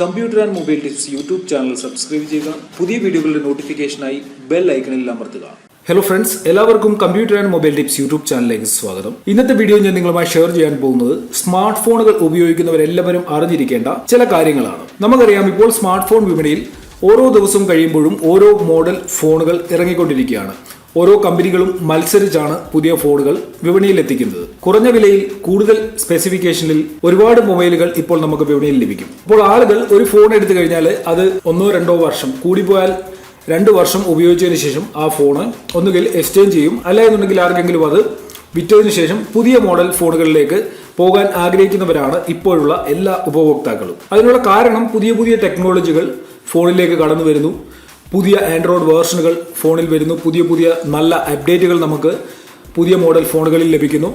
Computer and mobile tips YouTube channel subscribe ചെയ്യുക. പുതിയ വീഡിയോകളുടെ നോട്ടിഫിക്കേഷനായി ബെൽ ഐക്കണിൽ അമർത്തുക. ഹലോ ഫ്രണ്ട്സ് എല്ലാവർക്കും computer and mobile tips YouTube ചാനലിലേക്ക് സ്വാഗതം. ഇന്നത്തെ വീഡിയോ ഞാൻ നിങ്ങളുമായി ഷെയർ ചെയ്യാൻ പോകുന്നത് സ്മാർട്ട് ഫോണുകൾ ഉപയോഗിക്കുന്നവരെല്ലാവരും അറിഞ്ഞിരിക്കേണ്ട ചില കാര്യങ്ങളാണ്. നമുക്കറിയാം ഇപ്പോൾ സ്മാർട്ട് ഫോൺ വിപണിയിൽ ഓരോ ദിവസം കഴിയുമ്പോഴും ഓരോ മോഡൽ ഫോണുകൾ ഇറങ്ങിക്കൊണ്ടിരിക്കുകയാണ്. ഓരോ കമ്പനികളും മത്സരിച്ചാണ് പുതിയ ഫോണുകൾ വിപണിയിൽ എത്തിക്കുന്നത് കുറഞ്ഞ വിലയിൽ കൂടുതൽ സ്പെസിഫിക്കേഷനിൽ ഒരുപാട് മൊബൈലുകൾ ഇപ്പോൾ നമുക്ക് വിപണിയിൽ ലഭിക്കും. അപ്പോൾ ആളുകൾ ഒരു ഫോൺ എടുത്തു കഴിഞ്ഞാൽ അത് ഒന്നോ രണ്ടോ വർഷം കൂടിപ്പോയാൽ രണ്ട് വർഷം ഉപയോഗിച്ചതിന് ശേഷം ആ ഫോണ് ഒന്നുകിൽ എക്സ്ചേഞ്ച് ചെയ്യും. അല്ല എന്നുണ്ടെങ്കിൽ ആർക്കെങ്കിലും അത് വിറ്റതിനു ശേഷം പുതിയ മോഡൽ ഫോണുകളിലേക്ക് പോകാൻ ആഗ്രഹിക്കുന്നവരാണ് ഇപ്പോഴുള്ള എല്ലാ ഉപഭോക്താക്കളും. അതിനുള്ള കാരണം പുതിയ പുതിയ ടെക്നോളജികൾ ഫോണിലേക്ക് കടന്നു വരുന്നു. പുതിയ ആൻഡ്രോയിഡ് വേർഷനുകൾ ഫോണിൽ വരുന്നു. പുതിയ പുതിയ നല്ല അപ്ഡേറ്റുകൾ നമുക്ക് പുതിയ മോഡൽ ഫോണുകളിൽ ലഭിക്കുന്നു.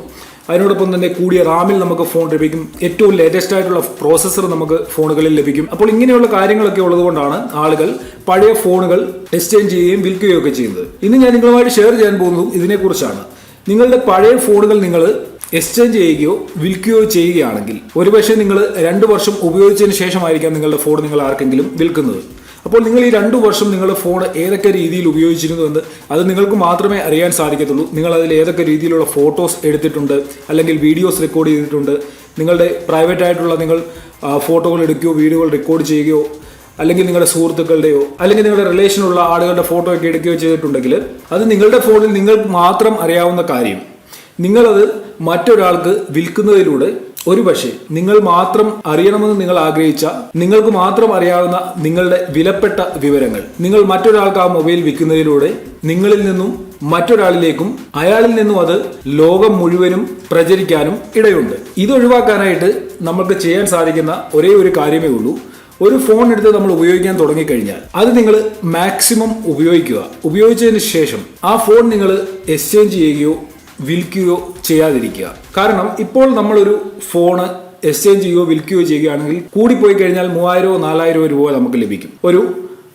അതിനോടൊപ്പം തന്നെ കൂടിയ റാമിൽ നമുക്ക് ഫോൺ ലഭിക്കും. ഏറ്റവും ലേറ്റസ്റ്റ് ആയിട്ടുള്ള പ്രോസസ്സർ നമുക്ക് ഫോണുകളിൽ ലഭിക്കും. അപ്പോൾ ഇങ്ങനെയുള്ള കാര്യങ്ങളൊക്കെ ഉള്ളതുകൊണ്ടാണ് ആളുകൾ പഴയ ഫോണുകൾ എക്സ്ചേഞ്ച് ചെയ്യുകയും വിൽക്കുകയും ഒക്കെ ചെയ്യുന്നത്. ഇന്ന് ഞാൻ നിങ്ങളുമായിട്ട് ഷെയർ ചെയ്യാൻ പോകുന്നതും ഇതിനെക്കുറിച്ചാണ്. നിങ്ങളുടെ പഴയ ഫോണുകൾ നിങ്ങൾ എക്സ്ചേഞ്ച് ചെയ്യുകയോ വിൽക്കുകയോ ചെയ്യുകയാണെങ്കിൽ ഒരുപക്ഷെ നിങ്ങൾ രണ്ട് വർഷം ഉപയോഗിച്ചതിന് ശേഷമായിരിക്കാം നിങ്ങളുടെ ഫോൺ നിങ്ങൾ ആർക്കെങ്കിലും വിൽക്കുന്നത്. അപ്പോൾ നിങ്ങൾ ഈ രണ്ടു വർഷം നിങ്ങൾ ഫോൺ ഏതൊക്കെ രീതിയിൽ ഉപയോഗിച്ചിരുന്നു എന്ന് അത് നിങ്ങൾക്ക് മാത്രമേ അറിയാൻ സാധിക്കത്തുള്ളൂ. നിങ്ങൾ അതിൽ ഏതൊക്കെ രീതിയിലുള്ള ഫോട്ടോസ് എടുത്തിട്ടുണ്ട് അല്ലെങ്കിൽ വീഡിയോസ് റെക്കോർഡ് ചെയ്തിട്ടുണ്ട്. നിങ്ങളുടെ പ്രൈവറ്റ് ആയിട്ടുള്ള നിങ്ങൾ ഫോട്ടോകൾ എടുക്കുകയോ വീഡിയോകൾ റെക്കോർഡ് ചെയ്യുകയോ അല്ലെങ്കിൽ നിങ്ങളുടെ സുഹൃത്തുക്കളുടെയോ അല്ലെങ്കിൽ നിങ്ങളുടെ റിലേഷനുള്ള ആളുകളുടെ ഫോട്ടോ ഒക്കെ എടുക്കുകയോ ചെയ്തിട്ടുണ്ടെങ്കിൽ അത് നിങ്ങളുടെ ഫോണിൽ നിങ്ങൾക്ക് മാത്രം അറിയാവുന്ന കാര്യം. നിങ്ങളത് മറ്റൊരാൾക്ക് വിൽക്കുന്നതിലൂടെ ഒരുപക്ഷെ നിങ്ങൾ മാത്രം അറിയണമെന്ന് നിങ്ങൾ ആഗ്രഹിച്ച നിങ്ങൾക്ക് മാത്രം അറിയാവുന്ന നിങ്ങളുടെ വിലപ്പെട്ട വിവരങ്ങൾ. നിങ്ങൾ മറ്റൊരാൾക്ക് ആ മൊബൈൽ വിൽക്കുന്നതിലൂടെ നിങ്ങളിൽ നിന്നും മറ്റൊരാളിലേക്കും അയാളിൽ നിന്നും അത് ലോകം മുഴുവനും പ്രചരിക്കാനും ഇടയുണ്ട്. ഇത് ഒഴിവാക്കാനായിട്ട് നമ്മൾക്ക് ചെയ്യാൻ സാധിക്കുന്ന ഒരേ ഒരു കാര്യമേ ഉള്ളൂ. ഒരു ഫോൺ എടുത്ത് നമ്മൾ ഉപയോഗിക്കാൻ തുടങ്ങിക്കഴിഞ്ഞാൽ അത് നിങ്ങൾ മാക്സിമം ഉപയോഗിക്കുക. ഉപയോഗിച്ചതിന് ശേഷം ആ ഫോൺ നിങ്ങൾ എക്സ്ചേഞ്ച് ചെയ്യുകയോ വിൽക്കുകയോ ചെയ്യാതിരിക്കുക. കാരണം ഇപ്പോൾ നമ്മളൊരു ഫോണ് എക്സ്ചേഞ്ച് ചെയ്യുകയോ വിൽക്കുകയോ ചെയ്യുകയാണെങ്കിൽ കൂടിപ്പോയി കഴിഞ്ഞാൽ മൂവായിരമോ നാലായിരമോ രൂപ നമുക്ക് ലഭിക്കും. ഒരു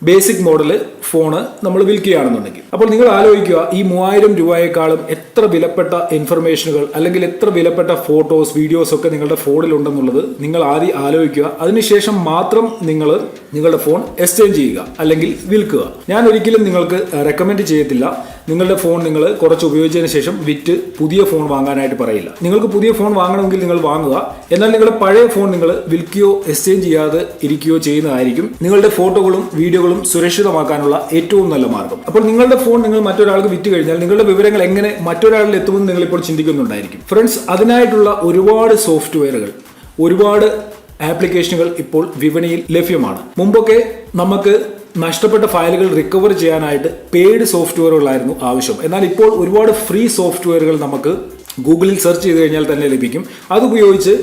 ബേസിക് മോഡൽ ഫോണ് നമ്മൾ വിൽക്കുകയാണെന്നുണ്ടെങ്കിൽ. അപ്പോൾ നിങ്ങൾ ആലോചിക്കുക ഈ മൂവായിരം രൂപയെക്കാളും എത്ര വിലപ്പെട്ട ഇൻഫർമേഷനുകൾ അല്ലെങ്കിൽ എത്ര വിലപ്പെട്ട ഫോട്ടോസ് വീഡിയോസ് ഒക്കെ നിങ്ങളുടെ ഫോണിലുണ്ടെന്നുള്ളത് നിങ്ങൾ ആദ്യം ആലോചിക്കുക. അതിനുശേഷം മാത്രം നിങ്ങൾ നിങ്ങളുടെ ഫോൺ എക്സ്ചേഞ്ച് ചെയ്യുക അല്ലെങ്കിൽ വിൽക്കുക. ഞാൻ ഒരിക്കലും നിങ്ങൾക്ക് റെക്കമെൻഡ് ചെയ്യത്തില്ല. നിങ്ങളുടെ ഫോൺ നിങ്ങൾ കുറച്ച് ഉപയോഗിച്ചതിന് ശേഷം വിറ്റ് പുതിയ ഫോൺ വാങ്ങാനായിട്ട് പറയില്ല. നിങ്ങൾക്ക് പുതിയ ഫോൺ വാങ്ങണമെങ്കിൽ നിങ്ങൾ വാങ്ങുക. എന്നാൽ നിങ്ങളുടെ പഴയ ഫോൺ നിങ്ങൾ വിൽക്കുകയോ എക്സ്ചേഞ്ച് ചെയ്യാതെ ഇരിക്കുകയോ ചെയ്യുന്നതായിരിക്കും നിങ്ങളുടെ ഫോട്ടോകളും വീഡിയോകളും സുരക്ഷിതമാക്കാനുള്ള ഏറ്റവും നല്ല മാർഗം. അപ്പോൾ നിങ്ങളുടെ ഫോൺ നിങ്ങൾ മറ്റൊരാൾക്ക് വിറ്റ് കഴിഞ്ഞാൽ നിങ്ങളുടെ വിവരങ്ങൾ എങ്ങനെ മറ്റൊരാളിൽ എത്തുമെന്ന് നിങ്ങൾ ഇപ്പോൾ ചിന്തിക്കുന്നുണ്ടായിരിക്കും. ഫ്രണ്ട്സ് അതിനായിട്ടുള്ള ഒരുപാട് സോഫ്റ്റ്വെയറുകൾ ഒരുപാട് ആപ്ലിക്കേഷനുകൾ ഇപ്പോൾ വിപണിയിൽ ലഭ്യമാണ്. മുമ്പൊക്കെ നമുക്ക് നഷ്ടപ്പെട്ട ഫയലുകൾ റിക്കവർ ചെയ്യാനായിട്ട് പെയ്ഡ് സോഫ്റ്റ്വെയറുകളായിരുന്നു ആവശ്യം. എന്നാൽ ഇപ്പോൾ ഒരുപാട് ഫ്രീ സോഫ്റ്റ്വെയറുകൾ നമുക്ക് ഗൂഗിളിൽ സെർച്ച് ചെയ്ത് കഴിഞ്ഞാൽ തന്നെ ലഭിക്കും. അതുപയോഗിച്ച്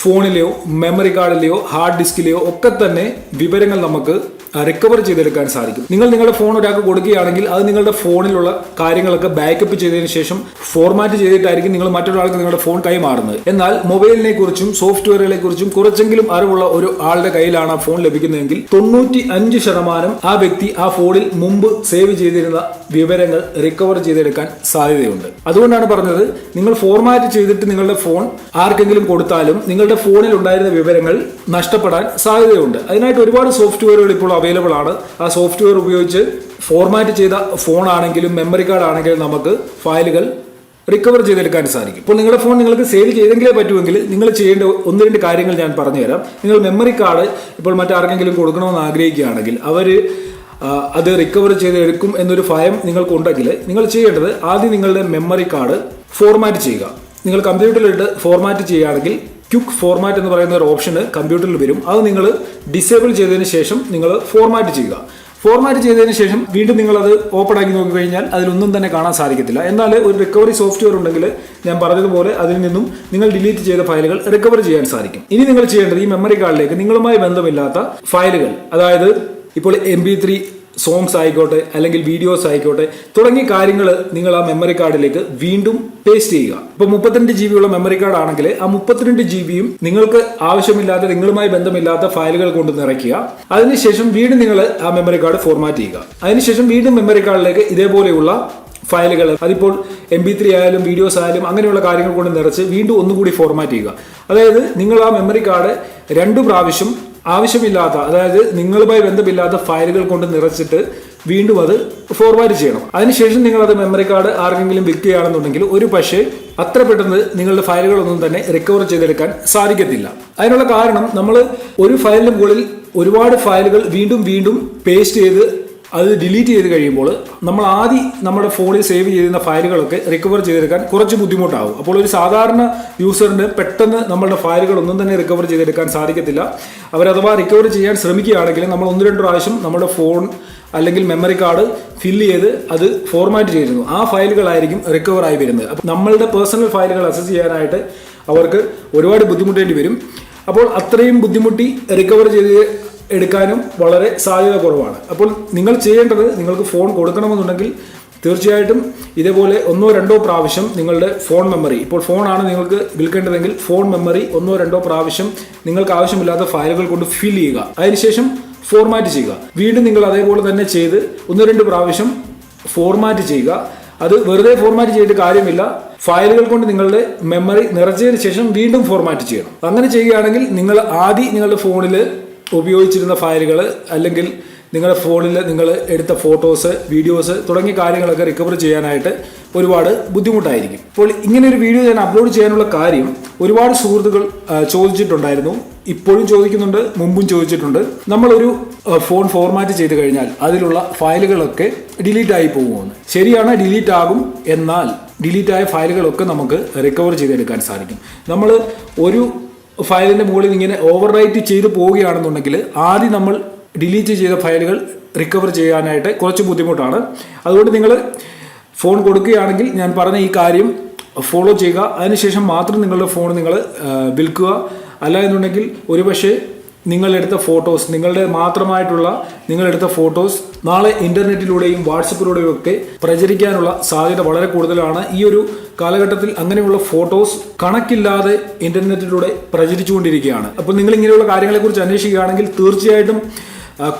ഫോണിലെയോ മെമ്മറി കാർഡിലെയോ ഹാർഡ് ഡിസ്കിലെയോ ഒക്കെ തന്നെ വിവരങ്ങൾ നമുക്ക് റിക്കവർ ചെയ്തെടുക്കാൻ സാധിക്കും. നിങ്ങൾ നിങ്ങളുടെ ഫോൺ ഒരാൾക്ക് കൊടുക്കുകയാണെങ്കിൽ അത് നിങ്ങളുടെ ഫോണിലുള്ള കാര്യങ്ങളൊക്കെ ബാക്കപ്പ് ചെയ്തതിനു ശേഷം ഫോർമാറ്റ് ചെയ്തിട്ടായിരിക്കും നിങ്ങൾ മറ്റൊരാൾക്ക് നിങ്ങളുടെ ഫോൺ കൈമാറുന്നത്. എന്നാൽ മൊബൈലിനെ കുറിച്ചും സോഫ്റ്റ്വെയറുകളെ കുറിച്ചും കുറച്ചെങ്കിലും അറിവുള്ള ഒരു ആളുടെ കയ്യിലാണ് ആ ഫോൺ ലഭിക്കുന്നതെങ്കിൽ തൊണ്ണൂറ്റി അഞ്ച് ശതമാനം ആ വ്യക്തി ആ ഫോണിൽ മുമ്പ് സേവ് ചെയ്തിരുന്ന വിവരങ്ങൾ റിക്കവർ ചെയ്തെടുക്കാൻ സാധ്യതയുണ്ട്. അതുകൊണ്ടാണ് പറഞ്ഞത് നിങ്ങൾ ഫോർമാറ്റ് ചെയ്തിട്ട് നിങ്ങളുടെ ഫോൺ ആർക്കെങ്കിലും കൊടുത്താലും നിങ്ങളുടെ ഫോണിൽ ഉണ്ടായിരുന്ന വിവരങ്ങൾ നഷ്ടപ്പെടാൻ സാധ്യതയുണ്ട്. അതിനായിട്ട് ഒരുപാട് സോഫ്റ്റ്വെയറുകൾ ഇപ്പോൾ അവൈലബിൾ ആണ്. ആ സോഫ്റ്റ്വെയർ ഉപയോഗിച്ച് ഫോർമാറ്റ് ചെയ്ത ഫോൺ ആണെങ്കിലും മെമ്മറി കാർഡ് ആണെങ്കിലും നമുക്ക് ഫയലുകൾ റിക്കവർ ചെയ്തെടുക്കാൻ സാധിക്കും. ഇപ്പോൾ നിങ്ങളുടെ ഫോൺ നിങ്ങൾക്ക് സേവ് ചെയ്തെങ്കിലേ പറ്റുമെങ്കിൽ നിങ്ങൾ ചെയ്യേണ്ട ഒന്ന് രണ്ട് കാര്യങ്ങൾ ഞാൻ പറഞ്ഞുതരാം. നിങ്ങൾ മെമ്മറി കാർഡ് ഇപ്പോൾ മറ്റാർക്കെങ്കിലും കൊടുക്കണമെന്ന് ആഗ്രഹിക്കുകയാണെങ്കിൽ അവർ അത് റിക്കവർ ചെയ്തെടുക്കും എന്നൊരു ഭയം നിങ്ങൾക്കുണ്ടെങ്കിൽ നിങ്ങൾ ചെയ്യേണ്ടത് ആദ്യം നിങ്ങളുടെ മെമ്മറി കാർഡ് ഫോർമാറ്റ് ചെയ്യുക. നിങ്ങൾ കമ്പ്യൂട്ടറിലിട്ട് ഫോർമാറ്റ് ചെയ്യുകയാണെങ്കിൽ ക്യുക്ക് ഫോർമാറ്റ് എന്ന് പറയുന്ന ഒരു ഓപ്ഷന് കമ്പ്യൂട്ടറിൽ വരും. അത് നിങ്ങൾ ഡിസേബിൾ ചെയ്തതിന് ശേഷം നിങ്ങൾ ഫോർമാറ്റ് ചെയ്യുക. ഫോർമാറ്റ് ചെയ്തതിന് ശേഷം വീണ്ടും നിങ്ങളത് ഓപ്പൺ ആക്കി നോക്കി കഴിഞ്ഞാൽ അതിലൊന്നും തന്നെ കാണാൻ സാധിക്കത്തില്ല. എന്നാൽ ഒരു റിക്കവറി സോഫ്റ്റ്വെയർ ഉണ്ടെങ്കിൽ ഞാൻ പറഞ്ഞതുപോലെ അതിൽ നിന്നും നിങ്ങൾ ഡിലീറ്റ് ചെയ്ത ഫയലുകൾ റിക്കവർ ചെയ്യാൻ സാധിക്കും. ഇനി നിങ്ങൾ ചെയ്യേണ്ടത് ഈ മെമ്മറി കാർഡിലേക്ക് നിങ്ങളുമായി ബന്ധമില്ലാത്ത ഫയലുകൾ അതായത് ഇപ്പോൾ എം പി ത്രീ സോങ്സ് ആയിക്കോട്ടെ അല്ലെങ്കിൽ വീഡിയോസ് ആയിക്കോട്ടെ തുടങ്ങിയ കാര്യങ്ങൾ നിങ്ങൾ ആ മെമ്മറി കാർഡിലേക്ക് വീണ്ടും പേസ്റ്റ് ചെയ്യുക. ഇപ്പോൾ മുപ്പത്തിരണ്ട് ജി ഉള്ള മെമ്മറി കാർഡ് ആണെങ്കിൽ ആ മുപ്പത്തിരണ്ട് ജി ബിയും നിങ്ങൾക്ക് ആവശ്യമില്ലാത്ത നിങ്ങളുമായി ബന്ധമില്ലാത്ത ഫയലുകൾ കൊണ്ട് നിറയ്ക്കുക. അതിനുശേഷം വീണ്ടും നിങ്ങൾ ആ മെമ്മറി കാർഡ് ഫോർമാറ്റ് ചെയ്യുക. അതിനുശേഷം വീണ്ടും മെമ്മറി കാർഡിലേക്ക് ഇതേപോലെയുള്ള ഫയലുകൾ അതിപ്പോൾ എം പി ത്രീ ആയാലും വീഡിയോസ് ആയാലും അങ്ങനെയുള്ള കാര്യങ്ങൾ കൊണ്ട് നിറച്ച് വീണ്ടും ഒന്നുകൂടി ഫോർമാറ്റ് ചെയ്യുക. അതായത് നിങ്ങൾ ആ മെമ്മറി കാർഡ് രണ്ടു പ്രാവശ്യം ആവശ്യമില്ലാത്ത അതായത് നിങ്ങളുമായി ബന്ധമില്ലാത്ത ഫയലുകൾ കൊണ്ട് നിറച്ചിട്ട് വീണ്ടും അത് ഫോർവേഡ് ചെയ്യണം. അതിനുശേഷം നിങ്ങൾ അത് മെമ്മറി കാർഡ് ആർക്കെങ്കിലും വിൽക്കുകയാണെന്നുണ്ടെങ്കിൽ ഒരു പക്ഷേ അത്ര പെട്ടെന്ന് നിങ്ങളുടെ ഫയലുകളൊന്നും തന്നെ റിക്കവർ ചെയ്തെടുക്കാൻ സാധിക്കത്തില്ല. അതിനുള്ള കാരണം നമ്മൾ ഒരു ഫയലിന് മുകളിൽ ഒരുപാട് ഫയലുകൾ വീണ്ടും വീണ്ടും പേസ്റ്റ് ചെയ്ത് അത് ഡിലീറ്റ് ചെയ്ത് കഴിയുമ്പോൾ നമ്മൾ ആദ്യം നമ്മുടെ ഫോണിൽ സേവ് ചെയ്യുന്ന ഫയലുകളൊക്കെ റിക്കവർ ചെയ്തെടുക്കാൻ കുറച്ച് ബുദ്ധിമുട്ടാവും. അപ്പോൾ ഒരു സാധാരണ യൂസറിന് പെട്ടെന്ന് നമ്മളുടെ ഫയലുകളൊന്നും തന്നെ റിക്കവർ ചെയ്തെടുക്കാൻ സാധിക്കത്തില്ല. അവരഥവാ റിക്കവർ ചെയ്യാൻ ശ്രമിക്കുകയാണെങ്കിൽ നമ്മൾ ഒന്ന് രണ്ട് പ്രാവശ്യം നമ്മുടെ ഫോൺ അല്ലെങ്കിൽ മെമ്മറി കാർഡ് ഫില്ല് ചെയ്ത് അത് ഫോർമാറ്റ് ചെയ്തിരുന്നു. ആ ഫയലുകളായിരിക്കും റിക്കവർ ആയി വരുന്നത്. അപ്പോൾ നമ്മളുടെ പേഴ്സണൽ ഫയലുകൾ അസസ് ചെയ്യാനായിട്ട് അവർക്ക് ഒരുപാട് ബുദ്ധിമുട്ടേണ്ടി വരും. അപ്പോൾ അത്രയും ബുദ്ധിമുട്ടി റിക്കവർ ചെയ്ത് എടുക്കാനും വളരെ സാധ്യത കുറവാണ്. അപ്പോൾ നിങ്ങൾ ചെയ്യേണ്ടത് നിങ്ങൾക്ക് ഫോൺ കൊടുക്കണമെന്നുണ്ടെങ്കിൽ തീർച്ചയായിട്ടും ഇതേപോലെ ഒന്നോ രണ്ടോ പ്രാവശ്യം നിങ്ങളുടെ ഫോൺ മെമ്മറി ഇപ്പോൾ ഫോണാണ് നിങ്ങൾക്ക് വിൽക്കേണ്ടതെങ്കിൽ ഫോൺ മെമ്മറി ഒന്നോ രണ്ടോ പ്രാവശ്യം നിങ്ങൾക്ക് ആവശ്യമില്ലാത്ത ഫയലുകൾ കൊണ്ട് ഫിൽ ചെയ്യുക. അതിനുശേഷം ഫോർമാറ്റ് ചെയ്യുക. വീണ്ടും നിങ്ങൾ അതേപോലെ തന്നെ ചെയ്ത് ഒന്നോ രണ്ട് പ്രാവശ്യം ഫോർമാറ്റ് ചെയ്യുക. അത് വെറുതെ ഫോർമാറ്റ് ചെയ്തിട്ട് കാര്യമില്ല. ഫയലുകൾ കൊണ്ട് നിങ്ങളുടെ മെമ്മറി നിറച്ചതിന് ശേഷം വീണ്ടും ഫോർമാറ്റ് ചെയ്യണം. അങ്ങനെ ചെയ്യുകയാണെങ്കിൽ നിങ്ങൾ ആദ്യം നിങ്ങളുടെ ഫോണിൽ ഉപയോഗിച്ചിരുന്ന ഫയലുകൾ അല്ലെങ്കിൽ നിങ്ങളുടെ ഫോണിൽ നിങ്ങൾ എടുത്ത ഫോട്ടോസ് വീഡിയോസ് തുടങ്ങിയ കാര്യങ്ങളൊക്കെ റിക്കവർ ചെയ്യാനായിട്ട് ഒരുപാട് ബുദ്ധിമുട്ടായിരിക്കും. അപ്പോൾ ഇങ്ങനെ ഒരു വീഡിയോ ഞാൻ അപ്ലോഡ് ചെയ്യാനുള്ള കാര്യം ഒരുപാട് സുഹൃത്തുക്കൾ ചോദിച്ചിട്ടുണ്ടായിരുന്നു. ഇപ്പോഴും ചോദിക്കുന്നുണ്ട് മുമ്പും ചോദിച്ചിട്ടുണ്ട്. നമ്മളൊരു ഫോൺ ഫോർമാറ്റ് ചെയ്ത് കഴിഞ്ഞാൽ അതിലുള്ള ഫയലുകളൊക്കെ ഡിലീറ്റ് ആയി പോകുമെന്ന് ശരിയാണ് ഡിലീറ്റ് ആകും എന്നാൽ ഡിലീറ്റ് ആയ ഫയലുകളൊക്കെ നമുക്ക് റിക്കവർ ചെയ്തെടുക്കാൻ സാധിക്കും. നമ്മൾ ഒരു ഫയലിന്റെ മുകളിൽ ഇങ്ങനെ ഓവർ റൈറ്റ് ചെയ്ത് പോവുകയാണെന്നുണ്ടെങ്കിൽ ആദ്യം നമ്മൾ ഡിലീറ്റ് ചെയ്ത ഫയലുകൾ റിക്കവർ ചെയ്യാനായിട്ട് കുറച്ച് ബുദ്ധിമുട്ടാണ്. അതുകൊണ്ട് നിങ്ങൾ ഫോൺ കൊടുക്കുകയാണെങ്കിൽ ഞാൻ പറഞ്ഞ ഈ കാര്യം ഫോളോ ചെയ്യുക. അതിനുശേഷം മാത്രം നിങ്ങളുടെ ഫോൺ നിങ്ങൾ വിൽക്കുക. അല്ല എന്നുണ്ടെങ്കിൽ ഒരുപക്ഷെ നിങ്ങളെടുത്ത ഫോട്ടോസ് നിങ്ങളുടെ മാത്രമായിട്ടുള്ള നിങ്ങളെടുത്ത ഫോട്ടോസ് നാളെ ഇന്റർനെറ്റിലൂടെയും വാട്സപ്പിലൂടെയും ഒക്കെ പ്രചരിക്കാനുള്ള സാധ്യത വളരെ കൂടുതലാണ്. ഈ ഒരു കാലഘട്ടത്തിൽ അങ്ങനെയുള്ള ഫോട്ടോസ് കണക്കില്ലാതെ ഇന്റർനെറ്റിലൂടെ പ്രചരിച്ചുകൊണ്ടിരിക്കുകയാണ്. അപ്പോൾ നിങ്ങൾ ഇങ്ങനെയുള്ള കാര്യങ്ങളെക്കുറിച്ച് അന്വേഷിക്കുകയാണെങ്കിൽ തീർച്ചയായിട്ടും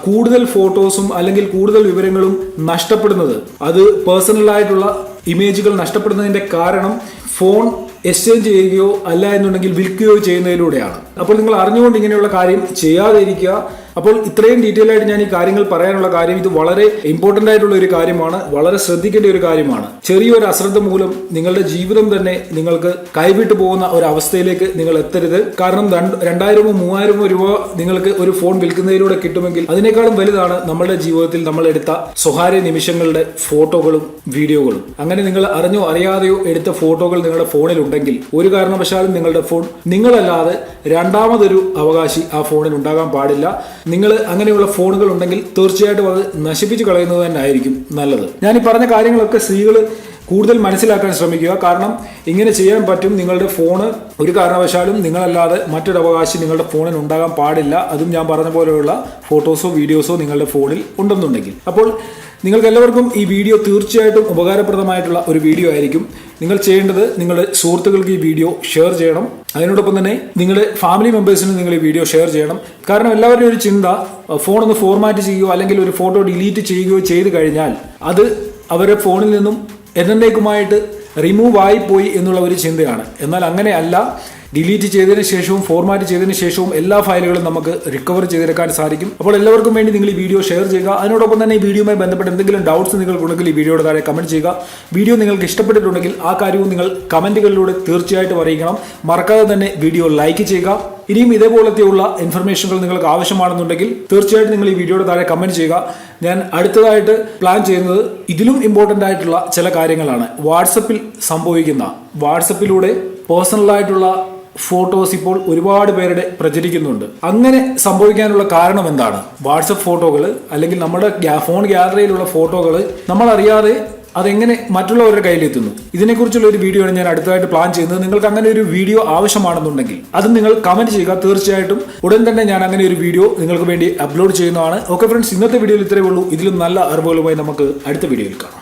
കൂടുതൽ ഫോട്ടോസും അല്ലെങ്കിൽ കൂടുതൽ വിവരങ്ങളും നഷ്ടപ്പെടുന്നത് അത് പേഴ്സണലായിട്ടുള്ള ഇമേജുകൾ നഷ്ടപ്പെടുന്നതിന്റെ കാരണം ഫോൺ എക്സ്ചേഞ്ച് ചെയ്യുകയോ അല്ല എന്നുണ്ടെങ്കിൽ വിൽക്കുകയോ ചെയ്യുന്നതിലൂടെയാണ്. അപ്പോൾ നിങ്ങൾ അറിഞ്ഞുകൊണ്ട് ഇങ്ങനെയുള്ള കാര്യം ചെയ്യാതിരിക്കുക. അപ്പോൾ ഇത്രയും ഡീറ്റെയിൽ ആയിട്ട് ഞാൻ ഈ കാര്യങ്ങൾ പറയാനുള്ള കാര്യം ഇത് വളരെ ഇമ്പോർട്ടന്റ് ആയിട്ടുള്ള ഒരു കാര്യമാണ് വളരെ ശ്രദ്ധിക്കേണ്ട ഒരു കാര്യമാണ്. ചെറിയൊരു അശ്രദ്ധ മൂലം നിങ്ങളുടെ ജീവിതം തന്നെ നിങ്ങൾക്ക് കൈവിട്ടു പോകുന്ന ഒരു അവസ്ഥയിലേക്ക് നിങ്ങൾ എത്തരുത്. കാരണം രണ്ട് രണ്ടായിരമോ മൂവായിരമോ രൂപ നിങ്ങൾക്ക് ഒരു ഫോൺ വിൽക്കുന്നതിലൂടെ കിട്ടുമെങ്കിൽ അതിനേക്കാളും വലുതാണ് നമ്മുടെ ജീവിതത്തിൽ നമ്മൾ എടുത്ത സ്വകാര്യ നിമിഷങ്ങളുടെ ഫോട്ടോകളും വീഡിയോകളും. അങ്ങനെ നിങ്ങൾ അറിഞ്ഞോ അറിയാതെയോ എടുത്ത ഫോട്ടോകൾ നിങ്ങളുടെ ഫോണിൽ ഉണ്ടെങ്കിൽ ഒരു കാരണവശാലും നിങ്ങളുടെ ഫോൺ നിങ്ങളല്ലാതെ രണ്ടാമതൊരു അവകാശി ആ ഫോണിൽ ഉണ്ടാകാൻ പാടില്ല. നിങ്ങൾ അങ്ങനെയുള്ള ഫോണുകൾ ഉണ്ടെങ്കിൽ തീർച്ചയായിട്ടും അത് നശിപ്പിച്ചു കളയുന്നത് തന്നെ ആയിരിക്കും നല്ലത്. ഞാൻ ഈ പറഞ്ഞ കാര്യങ്ങളൊക്കെ സ്ത്രീകൾ കൂടുതൽ മനസ്സിലാക്കാൻ ശ്രമിക്കുക. കാരണം ഇങ്ങനെ ചെയ്യാൻ പറ്റും നിങ്ങളുടെ ഫോണ് ഒരു കാരണവശാലും നിങ്ങളല്ലാതെ മറ്റൊരു അവകാശി നിങ്ങളുടെ ഫോണിൽ ഉണ്ടാകാൻ പാടില്ല. അതും ഞാൻ പറഞ്ഞ പോലെയുള്ള ഫോട്ടോസോ വീഡിയോസോ നിങ്ങളുടെ ഫോണിൽ ഉണ്ടെന്നുണ്ടെങ്കിൽ. അപ്പോൾ നിങ്ങൾക്ക് എല്ലാവർക്കും ഈ വീഡിയോ തീർച്ചയായിട്ടും ഉപകാരപ്രദമായിട്ടുള്ള ഒരു വീഡിയോ ആയിരിക്കും. നിങ്ങൾ ചെയ്യേണ്ടത് നിങ്ങളുടെ സുഹൃത്തുക്കൾക്ക് ഈ വീഡിയോ ഷെയർ ചെയ്യണം. അതിനോടൊപ്പം തന്നെ നിങ്ങളുടെ ഫാമിലി മെമ്പേഴ്സിന് നിങ്ങൾ ഈ വീഡിയോ ഷെയർ ചെയ്യണം. കാരണം എല്ലാവരുടെയും ഒരു ചിന്ത ഫോൺ ഒന്ന് ഫോർമാറ്റ് ചെയ്യുകയോ അല്ലെങ്കിൽ ഒരു ഫോട്ടോ ഡിലീറ്റ് ചെയ്യുകയോ ചെയ്ത് കഴിഞ്ഞാൽ അത് അവരുടെ ഫോണിൽ നിന്നും എന്നേക്കുമായിട്ട് റിമൂവ് പോയി എന്നുള്ള ഒരു ചിന്തയാണ്. എന്നാൽ അങ്ങനെയല്ല. ഡിലീറ്റ് ചെയ്തതിന് ശേഷവും ഫോർമാറ്റ് ചെയ്തതിന് ശേഷവും എല്ലാ ഫയലുകളും നമുക്ക് റിക്കവർ ചെയ്തെടുക്കാൻ സാധിക്കും. അപ്പോൾ എല്ലാവർക്കും വേണ്ടി നിങ്ങൾ ഈ വീഡിയോ ഷെയർ ചെയ്യുക. അതിനോടൊപ്പം തന്നെ ഈ വീഡിയോയുമായി ബന്ധപ്പെട്ട് എന്തെങ്കിലും ഡൗട്ട്സ് നിങ്ങൾക്കുണ്ടെങ്കിൽ ഈ വീഡിയോയുടെ താഴെ കമന്റ് ചെയ്യുക. വീഡിയോ നിങ്ങൾക്ക് ഇഷ്ടപ്പെട്ടിട്ടുണ്ടെങ്കിൽ ആ കാര്യവും നിങ്ങൾ കമന്റുകളിലൂടെ തീർച്ചയായിട്ടും അറിയിക്കണം. മറക്കാതെ തന്നെ വീഡിയോ ലൈക്ക് ചെയ്യുക. ഇനിയും ഇതേപോലത്തെയുള്ള ഇൻഫർമേഷനുകൾ നിങ്ങൾക്ക് ആവശ്യമാണെന്നുണ്ടെങ്കിൽ തീർച്ചയായിട്ടും നിങ്ങൾ ഈ വീഡിയോയുടെ താഴെ കമന്റ് ചെയ്യുക. ഞാൻ അടുത്തതായിട്ട് പ്ലാൻ ചെയ്യുന്നത് ഇതിലും ഇമ്പോർട്ടന്റ് ആയിട്ടുള്ള ചില കാര്യങ്ങളാണ്. വാട്സപ്പിൽ സംഭവിക്കുന്ന വാട്സപ്പിലൂടെ പേഴ്സണലായിട്ടുള്ള ഫോട്ടോസ് ഇപ്പോൾ ഒരുപാട് പേരുടെ പ്രചരിക്കുന്നുണ്ട്. അങ്ങനെ സംഭവിക്കാനുള്ള കാരണം എന്താണ്? വാട്സപ്പ് ഫോട്ടോകൾ അല്ലെങ്കിൽ നമ്മുടെ ഫോൺ ഗ്യാലറിയിലുള്ള ഫോട്ടോകൾ നമ്മൾ അറിയാതെ അതെങ്ങനെ മറ്റുള്ളവരുടെ കയ്യിലെത്തുന്നു? ഇതിനെക്കുറിച്ചുള്ള ഒരു വീഡിയോ ആണ് ഞാൻ അടുത്തതായിട്ട് പ്ലാൻ ചെയ്യുന്നത്. നിങ്ങൾക്ക് അങ്ങനെ ഒരു വീഡിയോ ആവശ്യമാണെന്നുണ്ടെങ്കിൽ അത് നിങ്ങൾ കമന്റ് ചെയ്യുക. തീർച്ചയായിട്ടും ഉടൻ തന്നെ ഞാൻ അങ്ങനെ ഒരു വീഡിയോ നിങ്ങൾക്ക് വേണ്ടി അപ്ലോഡ് ചെയ്യുന്നതാണ്. ഓക്കെ ഫ്രണ്ട്സ് ഇന്നത്തെ വീഡിയോയിൽ ഇത്രയേ ഉള്ളൂ. ഇതിലും നല്ല അറിവുകളുമായി നമുക്ക് അടുത്ത വീഡിയോയിൽ കാണാം.